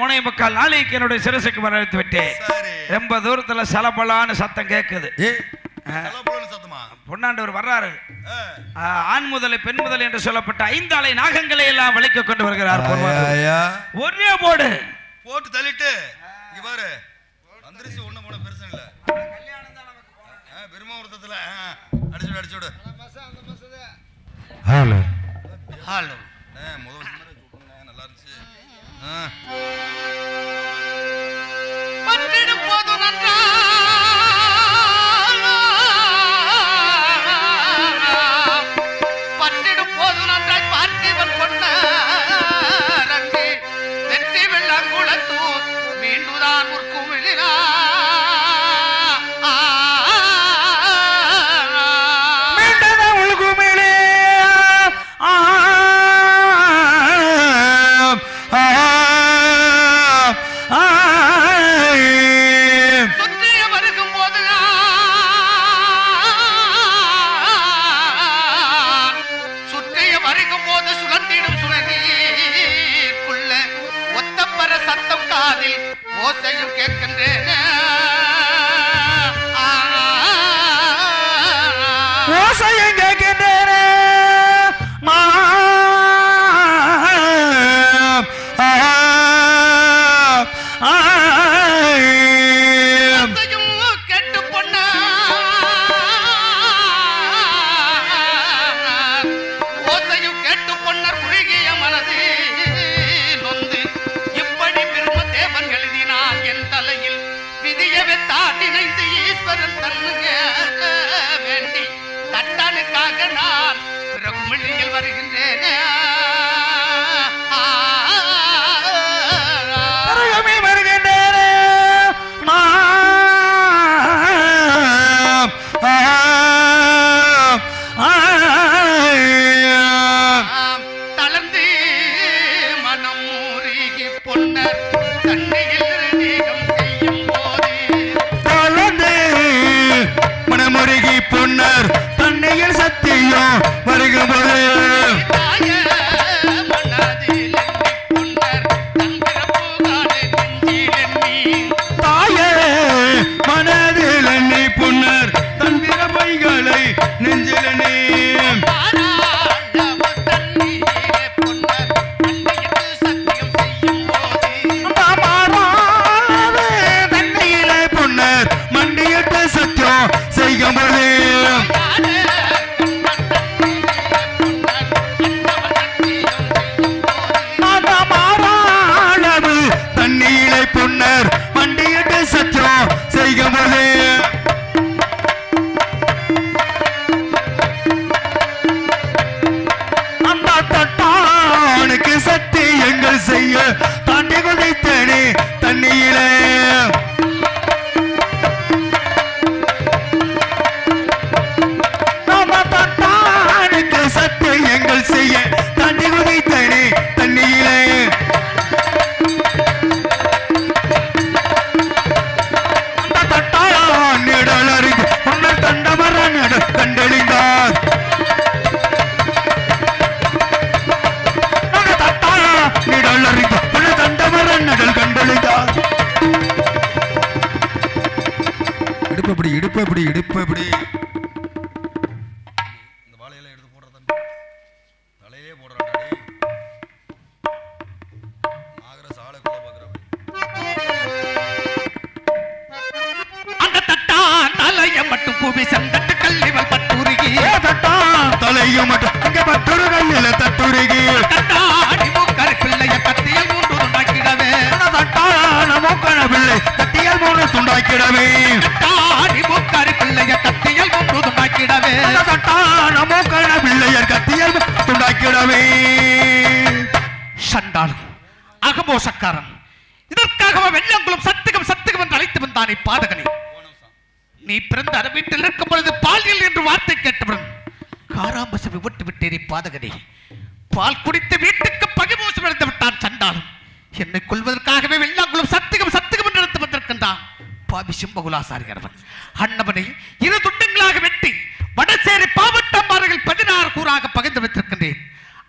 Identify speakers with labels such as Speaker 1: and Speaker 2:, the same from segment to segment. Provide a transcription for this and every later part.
Speaker 1: மூணே முக்கால் நாளைக்கு என்னுடைய சிரசுக்கு மேல எடுத்து
Speaker 2: விட்டேன்.
Speaker 1: ரொம்ப தூரத்துல சலபலான்னு சத்தம் கேட்குது பொன்னாண்டவர் வர்றாரு. ஆண் முதலை பெண் முதலை என்று சொல்லப்பட்ட ஐந்து ஐந்தாலை நாகங்களை எல்லாம் வளைக்க கொண்டு வருகிறார் ஒரே போடு.
Speaker 2: போட்டு தள்ளிட்டு இவரு வந்துருச்சு ஒண்ணு போட பெருசு இல்ல. பெருமாவூர்த்தத்துல அடிச்சுடு அடிச்சுடு
Speaker 3: ஹலோ.
Speaker 1: ஹலோ.
Speaker 2: முதல் நல்லா இருந்துச்சு.
Speaker 4: கற்றார் ஓசையும் கேட்கின்றேன்.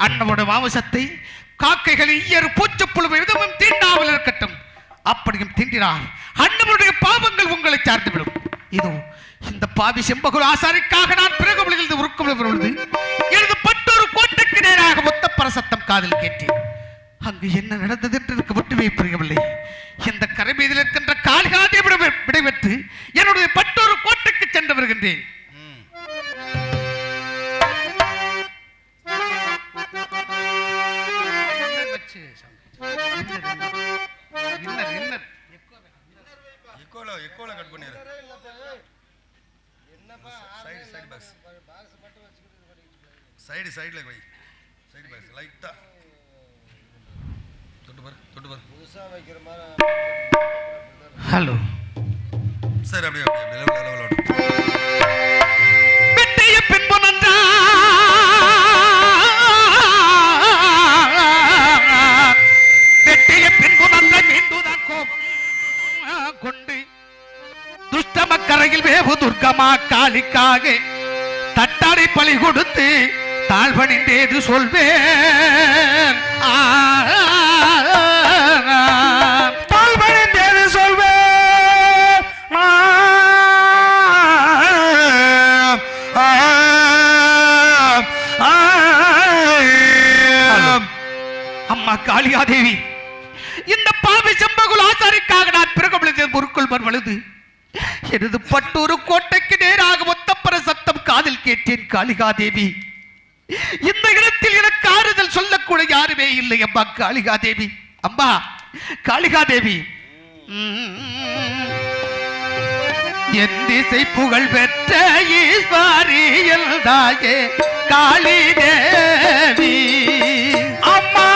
Speaker 4: அன்னவோட மாமசத்தை காக்கைகள் ஈயர் பூச்சப்புழு எதுவும் தீண்டாமல் இருக்கட்டும். அப்படியும் தீண்டினால் அன்னவருடைய பாவங்கள் உங்களை சார்ந்துவிடும் இதோ இந்த பாவி செம்பகுல் ஆசாரிக்காக நான் பிறகு உலகில் உருக்கம் பொழுது எனது பட்டொரு கோட்டைக்கு நேராக மொத்த பரசத்தம் காதில் கேட்டேன். அங்கு என்ன நடந்தது என்று எனக்கு மட்டுமே புரியவில்லை. இந்த கரை மீதில் இருக்கின்ற கால்காதே விடைபெற்று என்னுடைய பட்டொரு கோட்டைக்கு சென்று வருகின்றேன்.
Speaker 2: ம். எக்கோல எக்கோல கட் பண்ணிரு சைடு சைடு பாக்ஸ் சைடு சைடுல வை சைடு பாக்ஸ் லைட்டா தொட்டு பாரு தொட்டு பாரு
Speaker 4: ஹலோ
Speaker 2: சரி அப்படியே அப்படியே அப்படியே லெவல் லெவல்
Speaker 4: உலகில் வேவு துர்க்கமா காளிக்காக தட்டாடை பலி கொடுத்து தாழ்வணிந்தேது சொல்வேன் ஆ,
Speaker 2: சொல்வேன்
Speaker 4: அம்மா காளியாதேவி இந்த பாவி செம்பகுல் ஆசாரிக்காக நான் பிறகு பொருட்கள் வலுது எனது பட்டூரு கோட்டைக்கு நேராக ஒத்தப்பர சத்தம் காதில் கேட்டேன் காளிகாதேவி. இந்த இடத்தில் எனக்கு ஆறுதல் சொல்லக்கூட யாருமே இல்லை அம்மா காளிகாதேவி. அம்மா காளிகாதேவி. என் திசை புகழ் பெற்ற ஈஸ்வரியல் தாயே காளி தேவி
Speaker 2: அம்மா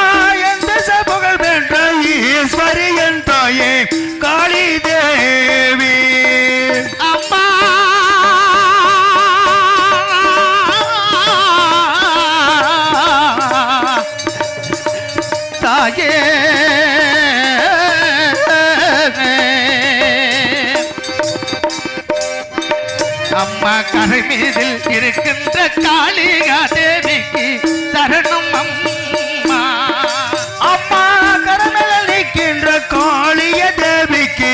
Speaker 2: என் திசை புகழ் பெற்ற ஈஸ்வரி என் தாயே காளி தேவி
Speaker 4: மீதில் இருக்கின்ற காளிகா தேவிக்கு சரணம் அம்மா.
Speaker 2: அம்மா கடமையில் நிற்கின்ற காளிய தேவிக்கு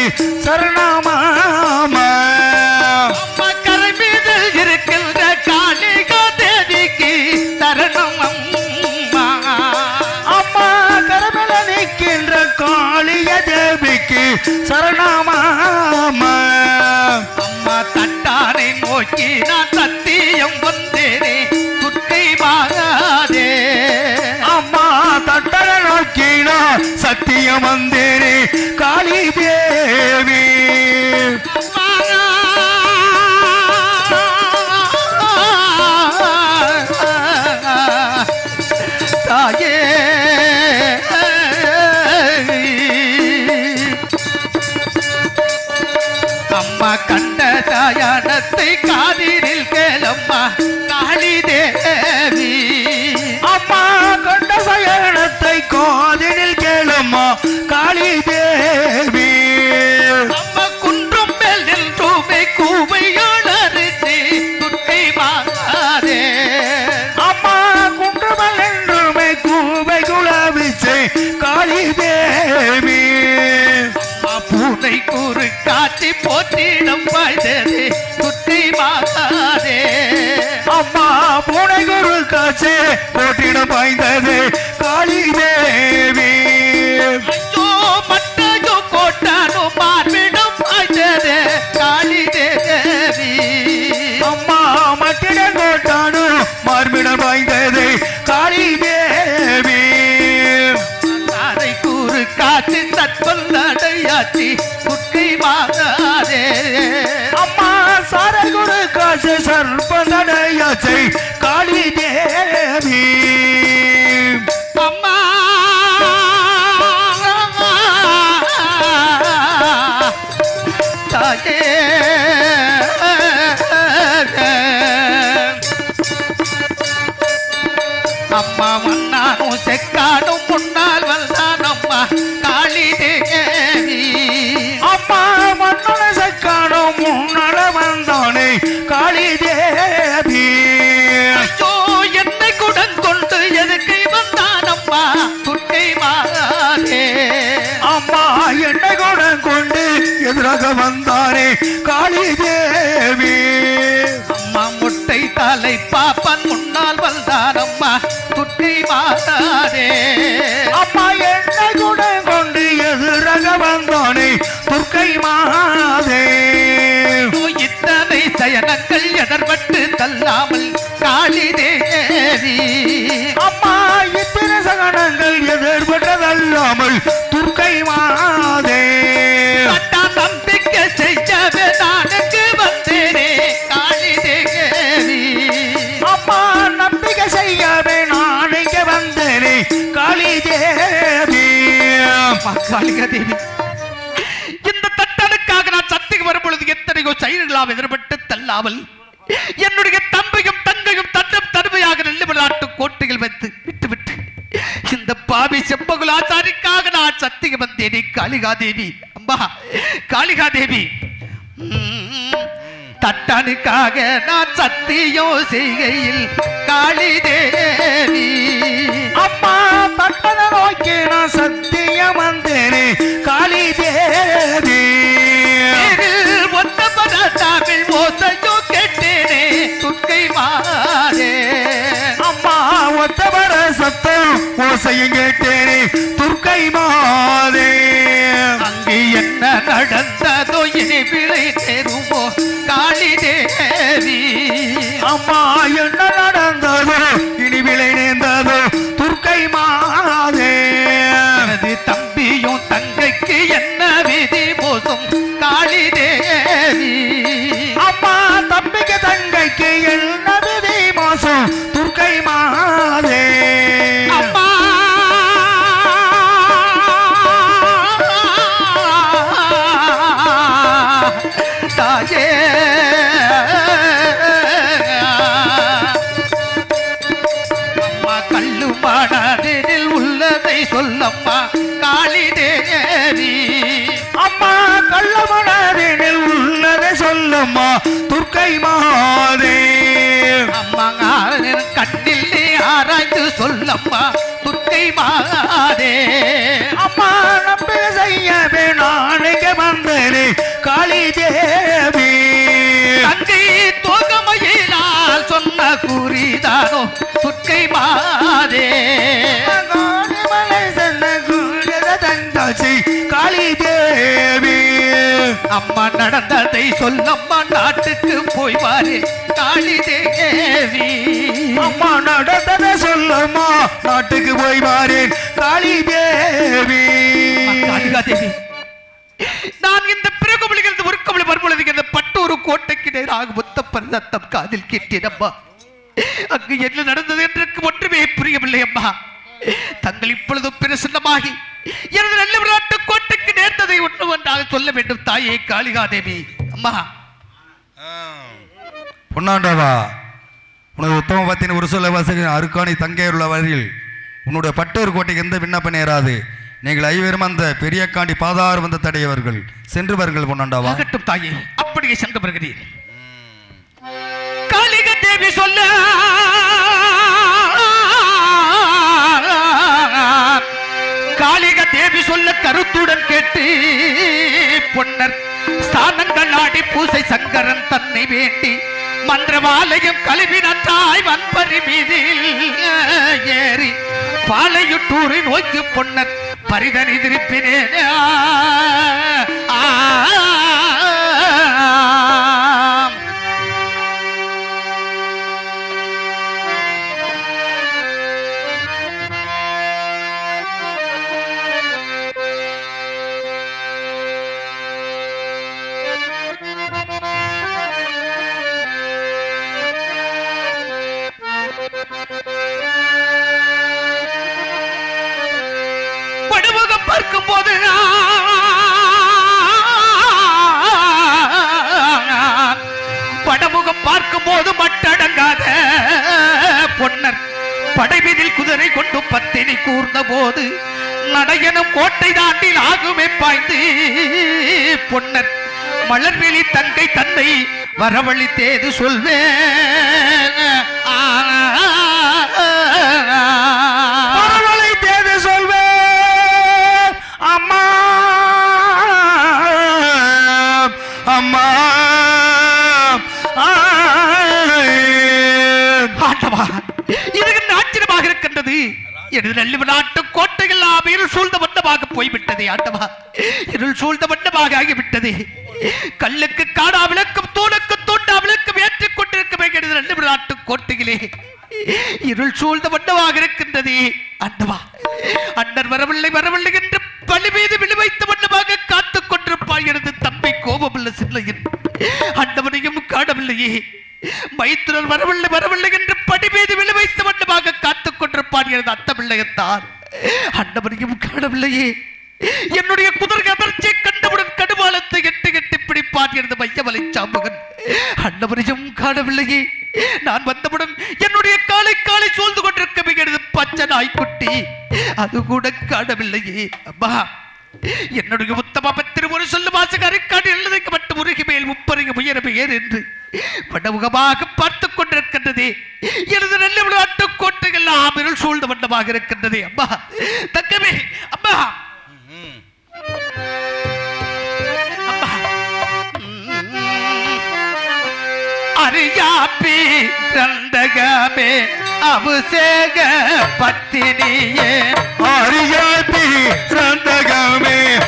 Speaker 4: தேவிக்கு சரணம்
Speaker 2: காளி தேவி.
Speaker 4: அம்மா குன்றும் மேல் நின்றுமை கூவையாளருக்கு துட்டை மாறாதே
Speaker 2: அம்மா குன்றமல் என்றுமே கூவை குலாவிச்சை காளி தேவி.
Speaker 4: பூனை கூறு காட்டி போற்றிடம் வாழ்ந்தது துட்டை மாறாதே
Speaker 2: அம்மா பூனை குரு காட்சி போட்டிடம் பாய்ந்தது காளி தேவி காசு காளி
Speaker 4: தள்ளாமல் காளி தேவி.
Speaker 2: அம்மா இத்தனை சகனங்கள் எதிர்பட்டதல்லாமல் துர்க்கை மாதே.
Speaker 4: நம்பிக்கை செய்யவே நானுக்கு வந்தேனே காளி தேவி.
Speaker 2: அம்மா நம்பிக்கை செய்யவே நான் இங்க வந்தேனே காளி தேவி.
Speaker 4: அம்மா காளிகா தேவி. இந்த தட்டனுக்காக நான் சத்திக்கு வரும் பொழுது எத்தனையோ செயல்களாம் எதிர்பட்டு தள்ளாமல் என்னுடைய தம்பையும் தங்கையும் தன்னும் தன்மையாக நெல்லு விளையாட்டு கோட்டையில் வைத்து விட்டு விட்டு இந்த பாவி செம்பகுலாச்சாரிக்காக நான் சத்திக்கு வந்தேனே காளிகா தேவி அம்மா காளிகா தேவி தட்டனுக்காக நான் சத்தியம் செய்கையில் காளி தேவி
Speaker 2: அம்மா பட்டத நோக்கி நான் சத்தியம் வந்தேனே காளி தேவி
Speaker 4: நேரில் ஒத்த பதார்த்தாவில் ஓசையோ கேட்டேனே மாதே
Speaker 2: அம்மா ஒத்தவர சத்தம் ஓசையும் கேட்டேனே துர்க்கை மாதே.
Speaker 4: அங்கு என்ன நடந்ததோ இனி விளை நேருமோ காளி தேவி.
Speaker 2: அம்மா என்ன நடந்ததோ இனி விளை நேர்ந்ததோ துர்க்கை மாதே.
Speaker 4: தம்பியும் தங்கைக்கு என்ன விதி மோசம் காளி தேவி.
Speaker 2: அம்மா தம்பிக்கு தங்கைக்கு என்ன
Speaker 4: சொல்லம்மா
Speaker 2: துர்க்கை மாதே
Speaker 4: அம்மா கண்ணில் ஆராய்ந்து சொல்லம்மா துர்க்கை மாதே
Speaker 2: அம்மா நம்பி செய்யவே இங்க வந்தேனே காளி தேவி.
Speaker 4: தங்கை தோகமையினால் சொன்ன குறிதானோ துர்க்கை மாதே நடந்ததை சொல்லம்மா நாட்டுக்கு போய் வாரே காளி தேவி
Speaker 2: அம்மா நடந்ததை சொல்லம்மா நாட்டுக்கு போய் வாரேன் காளி தேவி
Speaker 4: காளிகா தேவி நான் இந்த பிறகுமலிகிறது ஒரு கமலை வரும்பொழுது இந்த பட்டூரு கோட்டைக்கு நேராக மொத்த பரதத்தம் காதில் கேட்டேன் அம்மா அங்கு என்ன நடந்தது என்று ஒன்றுமே புரியவில்லை அம்மா. தங்கள் இப்பொழுது பிரசன்னமாகி எனது நல்ல விளையாட்டு கோட்டைக்கு நேர்ந்ததை ஒன்று ஒன்றாக சொல்ல வேண்டும் தாயே காளிகா தேவி. அம்மா.
Speaker 2: பொன்னாண்டவா உனது உத்தம பத்தின் ஒரு சொல்ல வாசகன் அருக்காணி தங்கையுள்ள வரையில் உன்னுடைய பட்டூர் கோட்டைக்கு எந்த விண்ணப்பம் நேராது. நீங்கள் ஐவரும் அந்த பெரியக்காண்டி பாதாறு வந்த தடையவர்கள் சென்று வருங்கள் பொன்னாண்டவா.
Speaker 4: ஆகட்டும் தாயே அப்படியே சென்று காளிக தேவி சொல்ல கருத்துடன் கேட்டு பொன்னர் ஸ்தானங்கள் ஆடி பூசை சங்கரன் தன்னை வேண்டி மன்றவாலையும் கழுவின தாய் வன்பரி மீதில் ஏறி பாலையுட்டூரை நோக்கி பொன்னர் பரிதனி திருப்பினேன் ஆ பார்க்கும் போது படமுகம் பார்க்கும் போது மட்டடங்காத பொன்னர். படைவிதில் குதிரை கொண்டு பத்தினி கூர்ந்த போது நடையனும் கோட்டை தாண்டில் ஆகுமே பாய்ந்து பொன்னர். மலர்வெளி தங்கை தன்னை வரவழித்தேது சொல்வேன். எனது நல்ல நாட்டு கோட்டையெல்லாம் இருள் சூழ்ந்த வண்ணமாக போய்விட்டதே ஆண்டவா. இருள் சூழ்ந்த வண்ணமாக ஆகிவிட்டதே. கல்லுக்கு காடா விளக்கம் தூணுக்கு தூண்டா விளக்கம் ஏற்றிக் கொண்டிருக்கவே எனது நல்ல நாட்டு கோட்டையிலே. இருள் சூழ்ந்த வண்ணமாக இருக்கின்றது ஆண்டவா. அண்ணர் வரவில்லை வரவில்லை என்று பலி மீது விழுவைத்த வண்ணமாக காத்துக் கொண்டிருப்பாள் எனது தம்பி கோபமில்லை சில்லையின் அண்டவனையும் காணவில்லையே. மைத்திரர் வரவில்லை வரவில்லை என்று படி மீது விழி வைத்த வண்ணமாக காத்துக் கொண்டிருப்பான் எனது அத்தமில்லையத்தான். அண்டவனையும் காணவில்லையே. என்னுடைய குதிரை அதிர்ச்சியை கண்டவுடன் கடுவாளத்தை எட்டு எட்டு பிடிப்பான் எனது மையமலை சாம்பகன். அண்டவனையும் காணவில்லையே. நான் வந்தவுடன் என்னுடைய காலை காலை சூழ்ந்து கொண்டிருக்க எனது பச்சை நாய்க்குட்டி. அது கூட காணவில்லையே. அம்மா என்னுடைய உத்தம பத்திரம் ஒரு சொல்லு வாசகாரி அரைக்காடு எழுதிக்கப்பட்ட முப்பருக பெயர் என்று படமுகமாக பார்த்துக் கொண்டிருக்கின்றதே. எனது நல்ல விளையாட்டு கோட்டைகள் ஆமிருள் சூழ்ந்த வண்ணமாக இருக்கின்றதே. அம்மா தங்கமே அம்மா. அம்மா. அறியாப்பி ரந்தகமே அபிஷேக பத்தினியே.
Speaker 2: ஆரியாத்தி சந்தகமே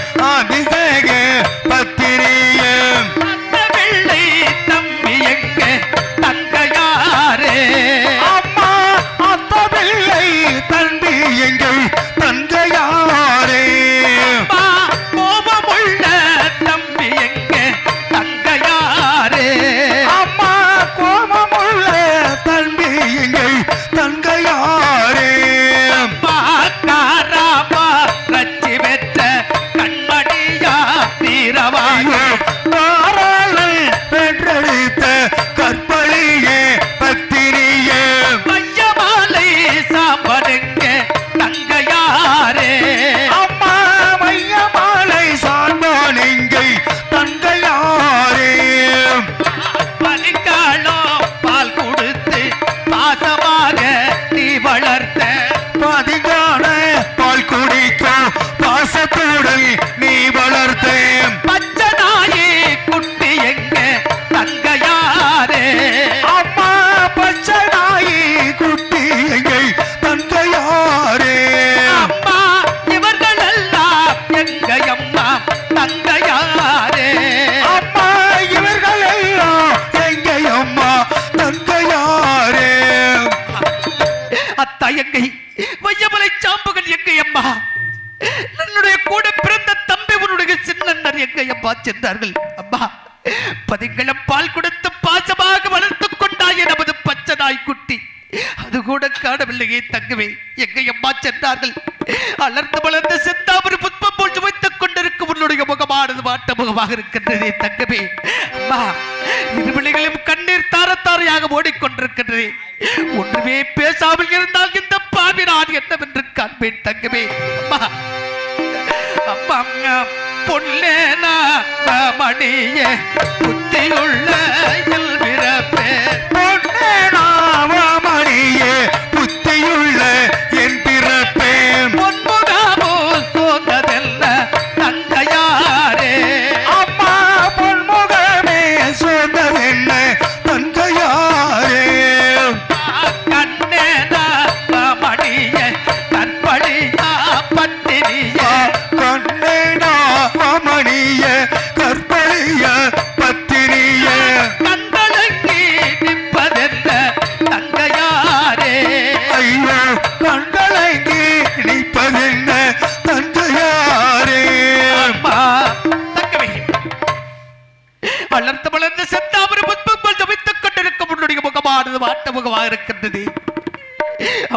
Speaker 4: சாம்புகள் அம்மா என்னுடைய கூட பிறந்த தம்பி உன்னுடைய சின்னன்னர் எங்கை அம்மா சென்றார்கள். அம்மா பதிங்களம் பால் கொடுத்து பாசமாக வளர்த்துக் கொண்டாயே நமது பச்சை நாய்க்குட்டி அது கூட காணவில்லையே தங்குவே எங்கை அம்மா சென்றார்கள். அலர்ந்து வளர்ந்து செந்தாமரை புஷ்பம் போல் முகமானது வாட்ட முகமாக இருக்கின்றதே தங்கவே அம்மா இருவிழிகளும் கண்ணீர் தாரத்தாரையாக ஓடிக்கொண்டிருக்கின்றதே. ஒன்றுமே பேசாமல் இருந்தால் இந்த பாவி நான் என்னவென்று காண்பேன் தங்கமே. அம்மா அம்மா அம்மா, பொன்னேனா மணியே புத்தியுள்ள இல்பிறப்பே
Speaker 2: பொன்னே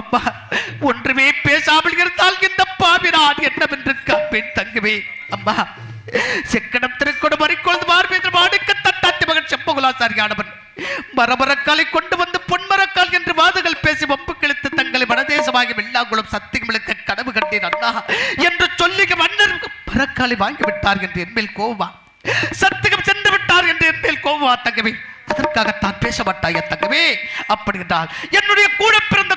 Speaker 4: அப்பா ஒன்றுமே பேசாமல் இருந்தால் இந்த பாவி நான் என்னவென்று காப்பேன் தங்கவே அம்மா செக்கடம் திருக்கொடு மறிக்கொழுது மார்பேந்திரம் அடுக்க தட்டாத்தி மகன் செப்பகுலாசாரியானவன் மரமரக்காலை கொண்டு வந்து பொன்மரக்கால் என்று வாதுகள் பேசி வம்பு கிழித்து தங்களை வடதேசமாகி வெள்ளாங்குளம் சத்தியங்களுக்கு கனவு கண்டேன் அண்ணா. என்று சொல்லி மன்னர் மரக்காலை வாங்கி விட்டார் என்று என்மேல் கோவா சத்தியம் சென்று விட்டார் என்று என்மேல் கோவா தங்கவே அதற்காகத்தான் பேச மாட்டாய தங்கவே அப்படி என்றால் என்னுடைய கூட பிறந்த